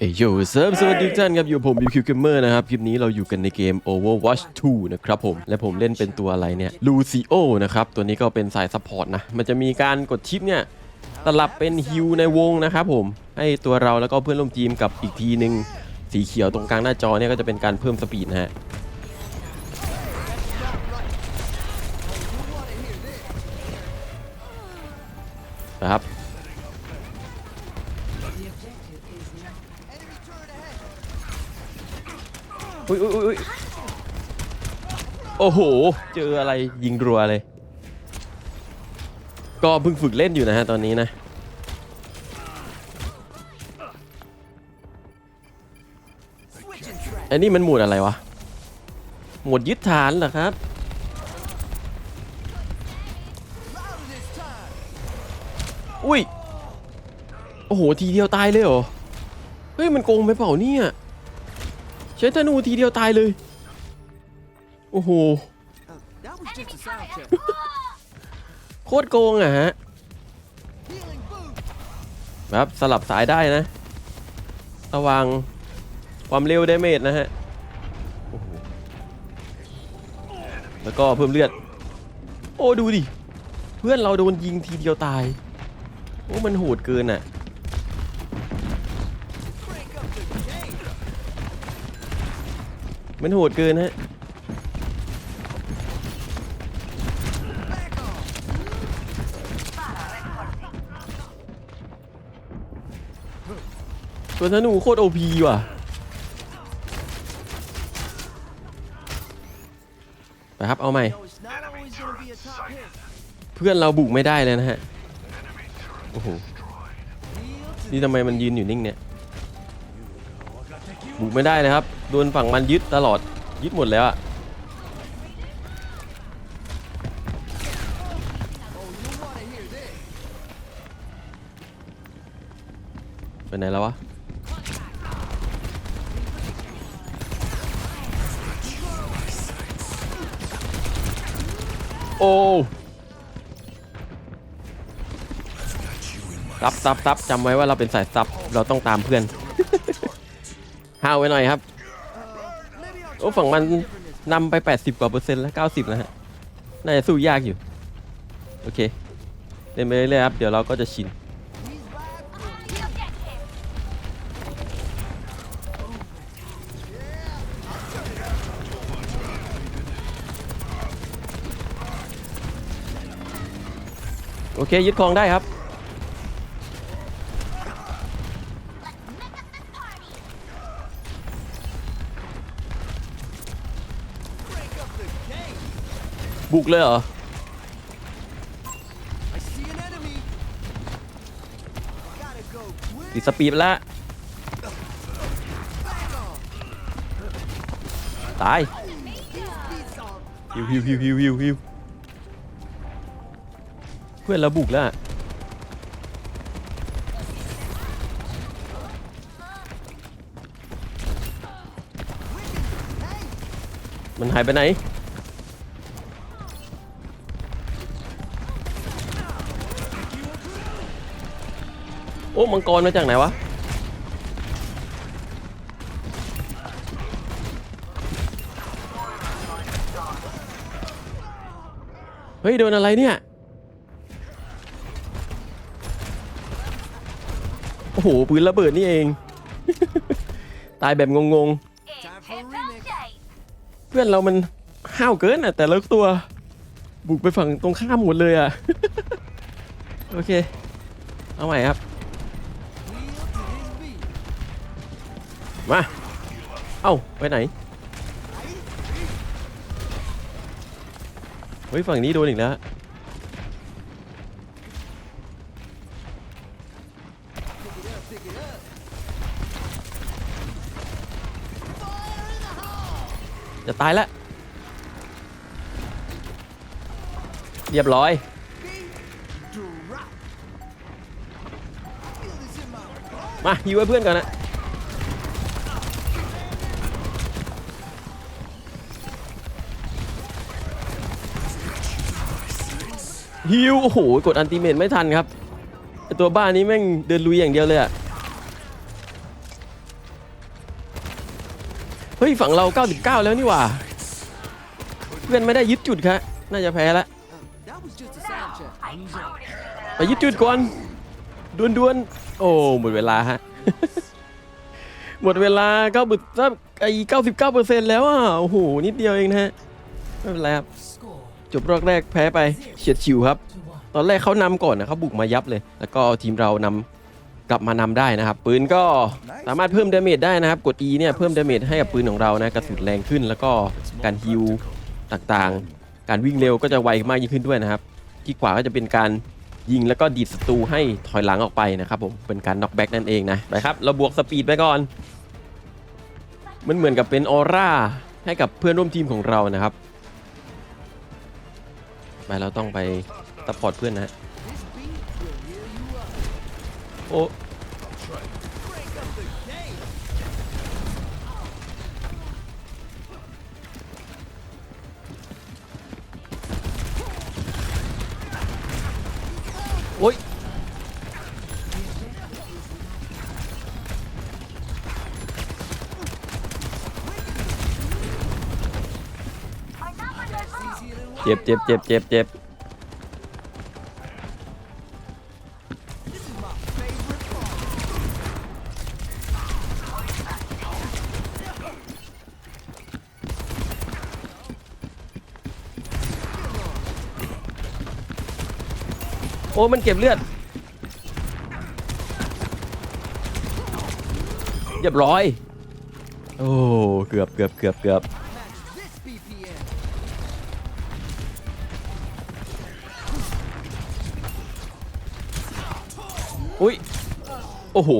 เอยโยเซิร์ฟสวัสดีทุกท่านครับ อยู่ผมบิวคิวเกมเมอร์นะครับ คลิปนี้เราอยู่กันในเกม Overwatch 2 นะครับผม และผมเล่นเป็นตัวอะไรเนี่ยลูซิโอนะครับ ตัวนี้ก็เป็นสายซัพพอร์ตนะ มันจะมีการกดชิปเนี่ยสลับเป็นฮิวในวงนะครับผม ให้ตัวเราแล้วก็เพื่อนร่วมทีมกับอีกทีหนึ่งสีเขียวตรงกลางหน้าจอเนี่ยก็จะเป็นการเพิ่มสปีดนะฮะนะครับ อุ้ยอุ้ยอุ้ยอุ๊ยโอ้โห เจออะไรยิงรัวเลย ก็เพิ่งฝึกเล่นอยู่นะฮะตอนนี้นะ อันนี้มันหมวดอะไรวะ หมวดยึดฐานเหรอครับ โอ้โห ทีเดียวตายเลยเหรอ เฮ้ย มันโกงไปเปล่าเนี่ย ใช้ธนูทีเดียวตายเลย โอ้โห โคตรโกงอะฮะ Healing food. ครับสลับสายได้นะ ระวังความเร็วไดเมจนะฮะ แล้วก็เพิ่มเลือด โอ้ดูดิ เพื่อนเราโดนยิงทีเดียวตาย โอ้ มันโหดเกินอะ มันโหดเกินฮะตัวธนูโคตรโอพีว่ะ ไปครับ เอาใหม่ เพื่อนเราบุกไม่ได้เลยนะฮะ โอ้โห นี่ทำไมมันยืนอยู่นิ่งเนี่ย บุกไม่ได้เลยครับโดนฝั่งมันยึดตลอดยึดหมดแล้วอะไปไหนแล้ววะโอ้ซับซับซับจำไว้ว่าเราเป็นสายซับเราต้องตามเพื่อน ห้าวไว้หน่อยครับ Maybe I'll โอ้ฝั่งมันนำไป 80 กว่าเปอร์เซ็นต์แล้ว 90 แล้วฮะ น่าจะสู้ยากอยู่ โอเค เล่นไปเรื่อยๆครับ เดี๋ยวเราก็จะชิน โอเค ยึดครองได้ครับ บุกเลยเหรอติดสปีดไปแล้วตายฮิวฮิวฮิวฮิวฮิวฮิวเพื่อนเราบุกแล้วมันหายไปไหน อ้มังกรมาจากไหนวะเฮ้ยโดนอะไรเนี่ย โอ้โหปืนระเบิดนี่เอง ตายแบบงงๆ เพื่อนเรามันห้าวเกินอะ แต่ละตัว บุกไปฝั่งตรงข้ามหมดเลยอะ โอเค เอาใหม่ครับ มา เอ้า ไปไหน เฮ้ย ฝั่งนี้โดนอีกแล้ว จะตายแล้ว เรียบร้อย Drop. Feel this in my bones. มาฮิวให้เพื่อนก่อนนะ ฮิวโอ้โหกดอันติเมตไม่ทันครับตัวบ้านี้แม่งเดินลุยอย่างเดียวเลยอะเฮ้ยฝั่งเรา 99 แล้วนี่หว่าเพื่อนไม่ได้ยึดจุดครับน่าจะแพ้ละไปยึดจุดก่อนดวนดวนๆโอ้หมดเวลาฮะหมดเวลาเก้าบึกไอ้เก้าสิบเก้าเปอร์เซ็นต์แล้วอะโอ้โหนิดเดียวเองนะฮะไม่เป็นไรครับ จบรอบแรกแพ้ไปเฉียดฉิวครับ ตอนแรกเขานำก่อนนะเขาบุกมายับเลย แล้วก็ทีมเรานำกลับมานำได้นะครับ ปืนก็สามารถเพิ่มดาเมจได้นะครับ กด E เนี่ยเพิ่มดาเมจให้กับปืนของเรานะกระสุนแรงขึ้น แล้วก็การฮิวต่างๆ การวิ่งเร็วก็จะไวมากยิ่งขึ้นด้วยนะครับ ที่ขวาก็จะเป็นการยิงแล้วก็ดีดศัตรูให้ถอยหลังออกไปนะครับผมเป็นการน็อกแบ็กนั่นเองนะไปครับเราบวกสปีดไปก่อนมันเหมือนกับเป็นออร่าให้กับเพื่อนร่วมทีมของเรานะครับ ไปเราต้องไปซัพพอร์ตเพื่อนนะโอ้โอ้ย เจ็บเจ็บเจ็บเจ็บเจ็บโอ้มันเก็บเลือดเรียบร้อย โอ้ เกือบเกือบเกือบเกือบ อุ้ยโอ้โห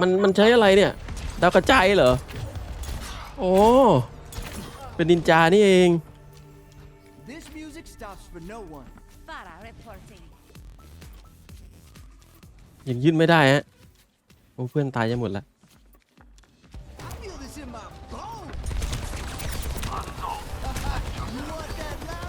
มันมันใช้อะไรเนี่ยดาวกระจายเหรอโอ้เป็นนินจานี่เอง This music stops for no one. Para reporting. ยังยื่นไม่ได้ฮะโอ้เพื่อนตายจะหมดละ I feel this in my bones. you want that louder?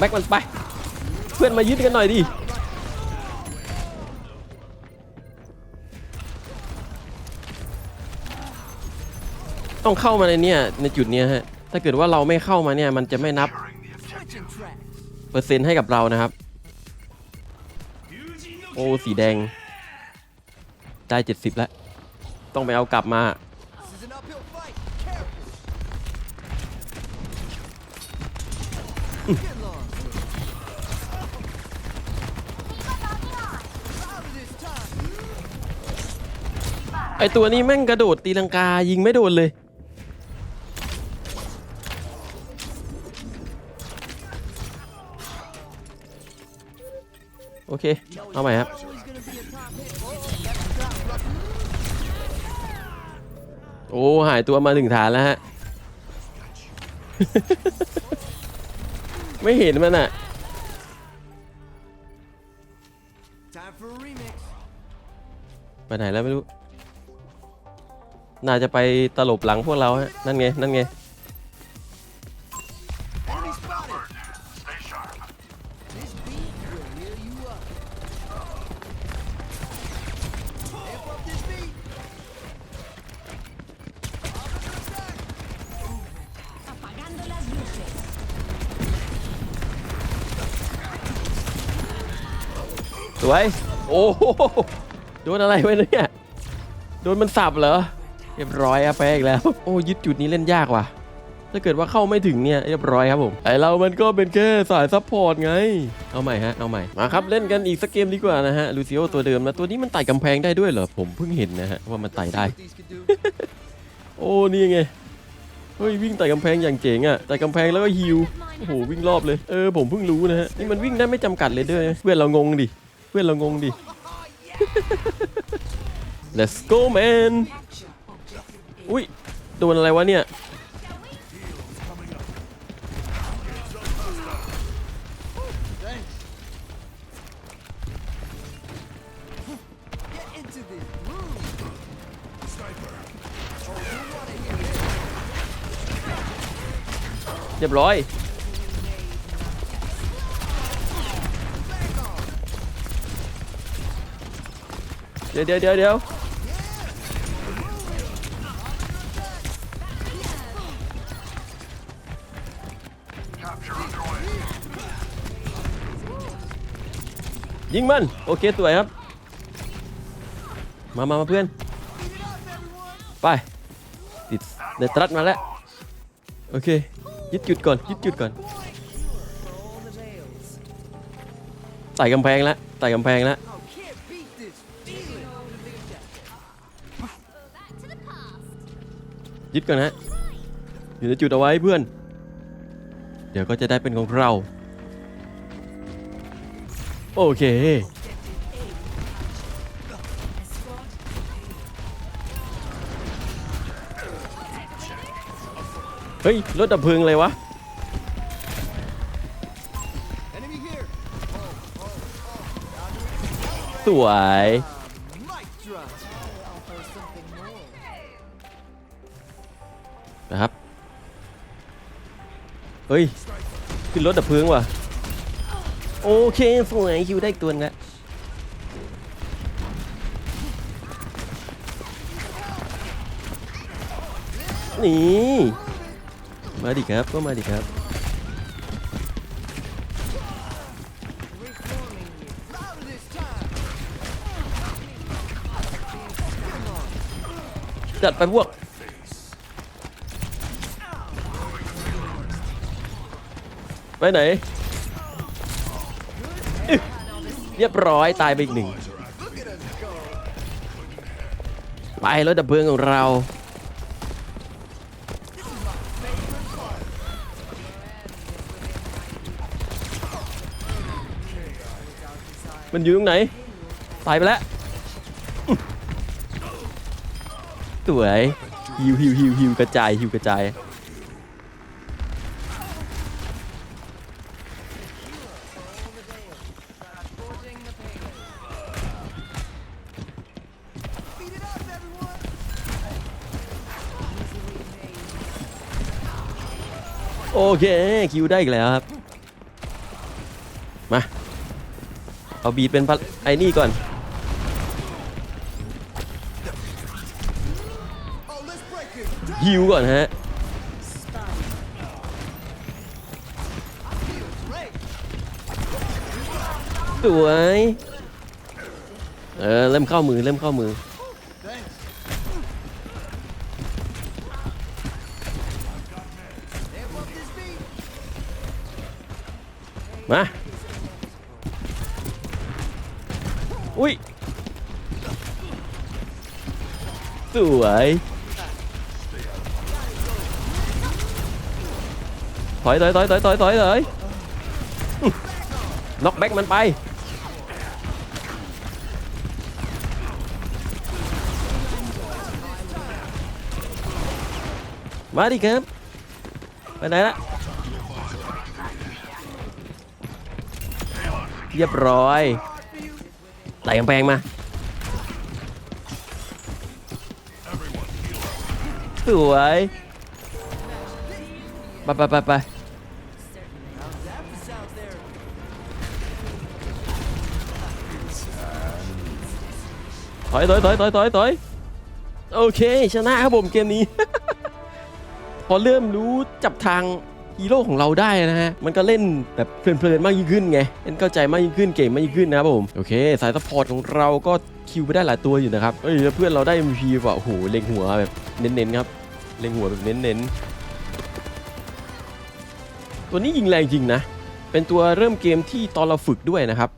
แบ็กมันไป เพื่อนมายึดกันหน่อยดิ ต้องเข้ามาในเนี้ยในจุดเนี้ยฮะ ถ้าเกิดว่าเราไม่เข้ามาเนี่ย มันจะไม่นับ เปอร์เซ็นต์ให้กับเรานะครับ โอ้สีแดง ได้ 70 แล้ว ต้องไปเอากลับมา ไอตัวนี้แม่งกระโดดตีลังกายิงไม่โดนเลย โอเค เอาใหม่ครับ Always gonna be a top hit. โอ้ หายตัวมาถึงฐานแล้วฮะ ไม่เห็นมันอะ Time for a remix. ไปไหนแล้วไม่รู้ น่าจะไปตลบหลังพวกเราฮะ นั่นไง นั่นไงดูไสวย โอ้โหโดนอะไรไว้เนี่ย โดนมันสับเหรอ รียบร้อยอะไปอีกแล้ว โอ้ยึดจุดนี้เล่นยากว่ะ ถ้าเกิดว่าเข้าไม่ถึงเนี่ยเรียบร้อยครับผมไอเรามันก็เป็นแค่สายซัพพอร์ตไง เอาใหม่ฮะเอาใหม่มาครับเล่นกันอีกสักเกมดีกว่านะฮะลูซิโอตัวเดิมนะตัวนี้มันไต่กำแพงได้ด้วยเหรอผมเพิ่งเห็นนะฮะว่ามันไต่ได้ โอ้นี่ไงเฮ้ยวิ่งไต่กำแพงอย่างเจ๋งอะไต่กำแพงแล้วก็ฮิวโอ้โหวิ่งรอบเลยเออผมเพิ่งรู้นะฮะนี่มันวิ่งได้ไม่จำกัดเลยด้วยเพื่อนเรางงดิเพื่อนเรางงดิ Let's go man อุ้ยโดนอะไรวะเนี่ยเรียบร้อย เดี๋ยวเดี๋ยวเดี๋ยว ยิงมัน โอเคสวยครับ มามามาเพื่อน ไป ติดในตรัสมาแล้ว โอเค ยึดจุดก่อน ยึดจุดก่อนไต่กำแพงแล้วไต่กำแพงแล้วยึดก่อนนะ อยู่ในจุดเอาไว้เพื่อน เดี๋ยวก็จะได้เป็นของเรา โอเค เฮ้ย รถดับเพลิงเลยวะ สวย นะครับ เฮ้ย ขึ้นรถดับเพลิงว่ะ โอเคสวยคิวได้อีกตัวนึงแล้วนี่มาดิครับก็มาดิครับจัดไปพวกไปไหน เรียบร้อยตายไปอีกหนึ่งไปรถดับเพลิงของเรา มันอยู่ตรงไหน ตายไปแล้วอื้อสวยฮิวฮิวฮิวฮิวกระจายฮิวกระจาย โอเคคิวได้อีกแล้วครับ มา เอาบีดเป็นไอ้นี่ก่อน ฮิวก่อนฮะ สวย เออ เริ่มเข้ามือ เริ่มเข้ามือ มาอุ้ยสวยถอยถอยถอยถอยถอยถอยถอยน็อกแบ็กมันไป มาดิครับ ไปไหนละ เรียบร้อยไต่กำแพงมาสวยไปไปไปไปถอยถอยถอยถอยถอยถอยโอเค ชนะครับผมเกมนี้ พอเริ่มรู้จับทาง ฮีโร่ของเราได้นะฮะ มันก็เล่นแบบเพลินๆมากยิ่งขึ้นไงเล่นเข้าใจมากยิ่งขึ้นเก่งมากยิ่งขึ้นนะครับผม โอเค สายซัพพอร์ตของเราก็คิวไปได้หลายตัวอยู่นะครับ เอ้ยแล้วเพื่อนเราได้ MP ว่ะโอ้โห เล็งหัวแบบเน้นๆครับ เล็งหัวแบบเน้นๆ ตัวนี้ยิงแรงจริงนะ เป็นตัวเริ่มเกมที่ตอนเราฝึกด้วยนะครับ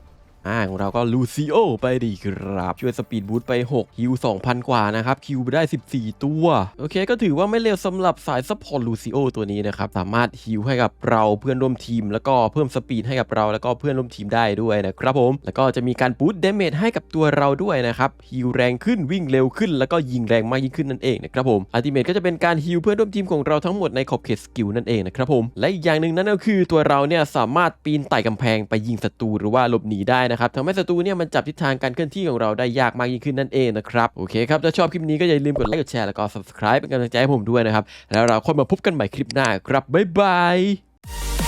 อ่าของเราก็ลูซิโอไปดีครับ ช่วยสปีดบูทไป6คิว2,000 กว่านะครับ คิวไปได้ 14 ตัว โอเค ก็ถือว่าไม่เลวสำหรับสายซัพพอร์ตลูซิโอตัวนี้นะครับ สามารถฮิวให้กับเราเพื่อนร่วมทีม แล้วก็เพิ่มสปีดให้กับเราแล้วก็เพื่อนร่วมทีมได้ด้วยนะครับผม แล้วก็จะมีการบูทเดเมจให้กับตัวเราด้วยนะครับฮิวแรงขึ้นวิ่งเร็วขึ้น แล้วก็ยิงแรงมากยิ่งขึ้นนั่นเองนะครับผมอัลติเมทก็จะเป็นการฮิวเพื่อนร่วมทีมของเราทั้งหมดในขอบเขตสกิลนั่นเองนะครับผมและอีกอย่างหนึ่งนั่นก็คือตัวเราเนี่ยสามารถปีนไต่กำแพงไปยิงศัตรูหรือว่าหลบหนีได้นะครับทำให้ศัตรูเนี่ยมันจับทิศทางการเคลื่อนที่ของเราได้ยากมากยิ่งขึ้นนั่นเองนะครับโอเคครับถ้าชอบคลิปนี้ก็อย่าลืมกดไลค์กดแชร์แล้วก็ subscribe เป็นกำลังใจให้ผมด้วยนะครับแล้วเราค่อยมาพบกันใหม่คลิปหน้าครับบ๊ายบาย